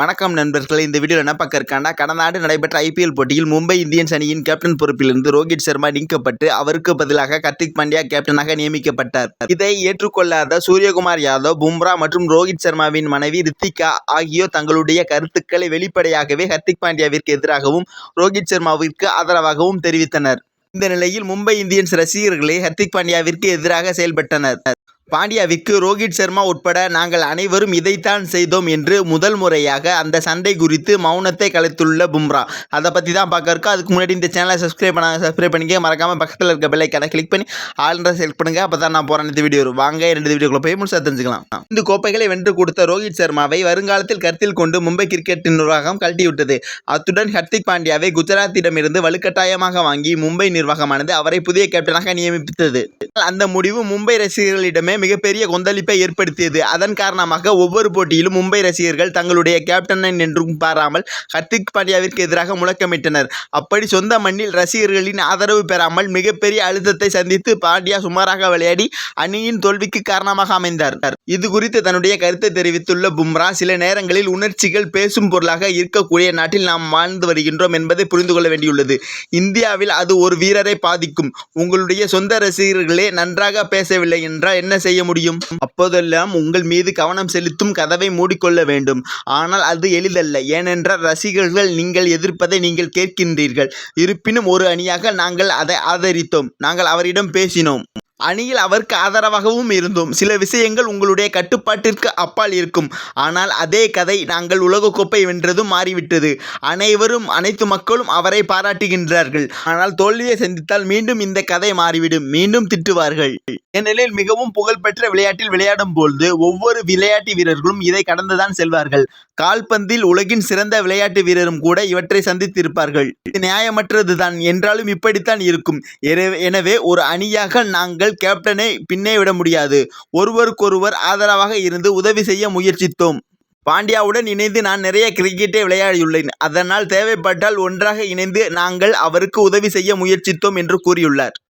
வணக்கம் நண்பர்களே இந்த வீடியோவில் என்ன பார்க்க இருக்கான்னா கடந்த ஆண்டு நடைபெற்ற ஐபிஎல் போட்டியில் மும்பை இந்தியன்ஸ் அணியின் கேப்டன் பொறுப்பிலிருந்து ரோஹித் சர்மா நீக்கப்பட்டு அவருக்கு பதிலாக கர்த்திக் பாண்டியா கேப்டனாக நியமிக்கப்பட்டார். இதை ஏற்றுக்கொள்ளாத சூரியகுமார் யாதவ் பும்ரா மற்றும் ரோஹித் சர்மாவின் மனைவி ரித்திகா ஆகியோர் தங்களுடைய கருத்துக்களை வெளிப்படையாகவே ஹர்திக் பாண்டியாவிற்கு எதிராகவும் ரோஹித் சர்மாவிற்கு ஆதரவாகவும் தெரிவித்தனர். இந்த நிலையில் மும்பை இந்தியன்ஸ் ரசிகர்களே ஹர்திக் பாண்டியாவிற்கு எதிராக செயல்பட்டனர். பாண்டியாவிற்கு ரோஹித் சர்மா உட்பட நாங்கள் அனைவரும் இதைத்தான் செய்தோம் என்று முதல் முறையாக அந்த சண்டை குறித்து மௌனத்தை கலைத்துள்ள பும்ரா. அதை பற்றி தான் பார்க்க இருக்கோம் அதுக்கு முன்னாடி இந்த சேனலை சப்ஸ்கிரைப் பண்ண சப்ஸ்கிரைப் பண்ணிக்க மறக்காமல் பக்கத்தில் இருக்க பெல்லைக்கான கிளிக் பண்ணி ஆல்ரெடி செலக்ட் பண்ணுங்க. அப்போ தான் நான் போகிறேன் இந்த வீடியோ வரும். வாங்க ரெண்டு வீடியோக்குள்ள போய் முழுசாக தெரிஞ்சுக்கலாம். இந்த கோப்பைகளை வென்று கொடுத்த ரோஹித் சர்மாவை வருங்காலத்தில் கருத்தில் கொண்டு மும்பை கிரிக்கெட் நிர்வாகம் கழட்டிவிட்டது. அத்துடன் ஹர்திக் பாண்டியாவை குஜராத்திடமிருந்து வலுக்கட்டாயமாக வாங்கி மும்பை நிர்வாகமானது அவரை புதிய கேப்டனாக நியமித்தது. அந்த முடிவு மும்பை ரசிகர்களிடமே மிகப்பெரிய கொந்தளிப்பை ஏற்படுத்தியது. அதன் காரணமாக ஒவ்வொரு போட்டியிலும் மும்பை ரசிகர்கள் தங்களுடைய கேப்டனை என்றும் பாராமல் ஹர்திக் பாண்டியாவிற்கு எதிராக முழக்கமிட்டனர். அப்படி சொந்த மண்ணில் ரசிகர்களின் ஆதரவு பெறாமல் மிகப்பெரிய அழுத்தத்தை சந்தித்து பாண்டியா சுமாராக விளையாடி அணியின் தோல்விக்கு காரணமாக அமைந்தார். இது குறித்து தன்னுடைய கருத்தை தெரிவித்துள்ள பும்ரா சில நேரங்களில் உணர்ச்சிகள் பேசும் பொருளாக இருக்கக்கூடிய நாட்டில் நாம் வாழ்ந்து வருகின்றோம் என்பதை புரிந்து கொள்ள வேண்டியுள்ளது. இந்தியாவில் அது ஒரு வீரரை பாதிக்கும். உங்களுடைய சொந்த ரசிகர்களே நன்றாக பேசவில்லை என்றால் என்ன செய்ய முடியும்? அப்போதெல்லாம் உங்கள் மீது கவனம் செலுத்தும் கதவை மூடிக்கொள்ள வேண்டும். ஆனால் அது எளிதல்ல. ஏனென்றால் ரசிகர்கள் நீங்கள் எதிர்ப்பதை நீங்கள் கேட்கின்றீர்கள். இருப்பினும் ஒரு அணியாக நாங்கள் அதை ஆதரித்தோம். நாங்கள் அவரிடம் பேசினோம். அணியில் அவருக்கு ஆதரவாகவும் இருந்தோம். சில விஷயங்கள் உங்களுடைய கட்டுப்பாட்டிற்கு அப்பால் இருக்கும். ஆனால் அதே கதை நாங்கள் உலகக்கோப்பை வென்றதும் மாறிவிட்டது. அனைவரும் அனைத்து மக்களும் அவரை பாராட்டுகின்றார்கள். ஆனால் தோல்வியை சந்தித்தால் மீண்டும் இந்த கதை மாறிவிடும். மீண்டும் திட்டுவார்கள். ஏனெனில் மிகவும் புகழ்பெற்ற விளையாட்டில் விளையாடும் பொழுது ஒவ்வொரு விளையாட்டு வீரர்களும் இதை கடந்துதான் செல்வார்கள். கால்பந்தில் உலகின் சிறந்த விளையாட்டு வீரரும் கூட இவற்றை சந்தித்திருப்பார்கள். இது நியாயமற்றதுதான். என்றாலும் இப்படித்தான் இருக்கும். எனவே- எனவே ஒரு அணியாக நாங்கள் நாங்கள் கேப்டனை பின்னே விட முடியாது. ஒருவருக்கொருவர் ஆதரவாக இருந்து உதவி செய்ய முயற்சித்தோம். பாண்டியாவுடன் இணைந்து நான் நிறைய கிரிக்கெட்டை விளையாடியுள்ளேன். அதனால் தேவைப்பட்டால் ஒன்றாக இணைந்து நாங்கள் அவருக்கு உதவி செய்ய முயற்சித்தோம் என்று கூறியுள்ளார்.